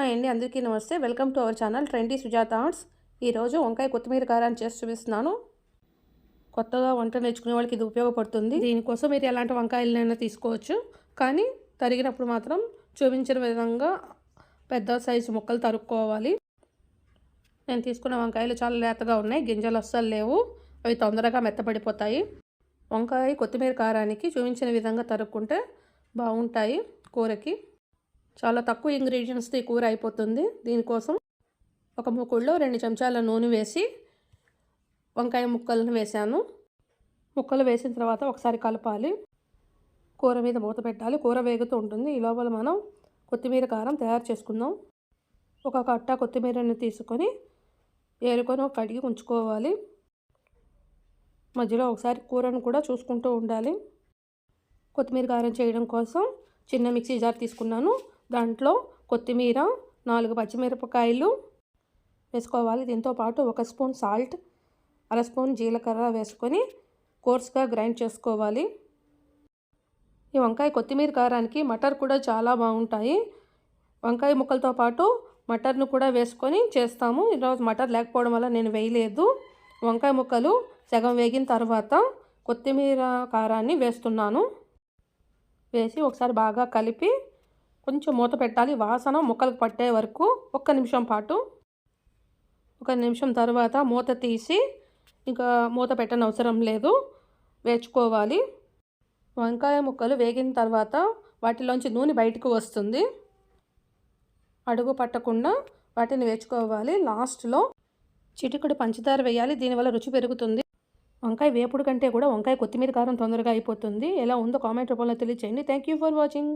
Hi అండి అందరికీ నమస్తే. Welcome to our channel trendy Sujatha arts. ఈరోజు వంకాయ కొత్తిమీర కారాన్ని చేసి చూపిస్తున్నాను. కొత్తగా వంట నేర్చుకునే వాళ్ళకి ఇది ఉపయోగపడుతుంది. దీనికోసం మీరు ఎలాంటి వంకాయలనైనా తీసుకోవచ్చు. కానీ తరిగినప్పుడు మాత్రం చూపించిన విధంగా పెద్ద సైజు ముక్కలు తరుక్కోవాలి. నేను తీసుకున్న వంకాయలు చాలా లేతగా ఉన్నాయి. గింజలు అస్సలు లేవు. అవి తొందరగా మెత్తపడిపోతాయి వంకాయ కొత్తిమీర కారానికి చూపించిన విధంగా తరుక్కుంటే బాగుంటాయి కూరకి. చాలా తక్కువ ఇంగ్రీడియంట్స్తో ఈ కూర అయిపోతుంది. దీనికోసం ఒక మూకుళ్ళో రెండు చెంచాల నూనె వేసి వంకాయ ముక్కలను వేసాను ముక్కలు వేసిన తర్వాత ఒకసారి కలపాలి. కూర మీద మూత పెట్టాలి. కూర వేగుతూ ఉంటుంది. ఈ లోపల మనం కొత్తిమీర కారం తయారు చేసుకుందాం. ఒక కట్ట కొత్తిమీరని తీసుకొని ఏరుకొని కడిగి ఉంచుకోవాలి. మధ్యలో ఒకసారి కూరను కూడా చూసుకుంటూ ఉండాలి. కొత్తిమీర కారం చేయడం కోసం చిన్న మిక్సీ జార్ తీసుకున్నాను. దాంట్లో కొత్తిమీర నాలుగు పచ్చిమిరపకాయలు వేసుకోవాలి. దీంతో పాటు ఒక స్పూన్ సాల్ట్ అర స్పూన్ జీలకర్ర వేసుకొని కోర్స్గా గ్రైండ్ చేసుకోవాలి. ఈ వంకాయ కొత్తిమీర కారానికి మటర్ కూడా చాలా బాగుంటాయి. వంకాయ ముక్కలతో పాటు మటర్ను కూడా వేసుకొని చేస్తాము. ఈరోజు మటర్ లేకపోవడం వల్ల నేను వేయలేదు. వంకాయ ముక్కలు సగం వేగిన తర్వాత కొత్తిమీర కారాన్ని వేస్తున్నాను. వేసి ఒకసారి బాగా కలిపి కొంచెం మూత పెట్టాలి. వాసన ముక్కలకు పట్టే వరకు ఒక్క నిమిషం పాటు. ఒక నిమిషం తర్వాత మూత తీసి ఇంకా మూత పెట్టని అవసరం లేదు. వేచుకోవాలి. వంకాయ ముక్కలు వేగిన తర్వాత వాటిలోంచి నూనె బయటకు వస్తుంది. అడుగు పట్టకుండా వాటిని వేచుకోవాలి. లాస్ట్లో చిటికడు పంచదార వేయాలి. దీనివల్ల రుచి పెరుగుతుంది. వంకాయ వేపుడు కంటే కూడా వంకాయ కొత్తిమీర కారం తొందరగా అయిపోతుంది. ఎలా ఉందో కామెంట్ రూపంలో తెలియచేయండి. Thank you for watching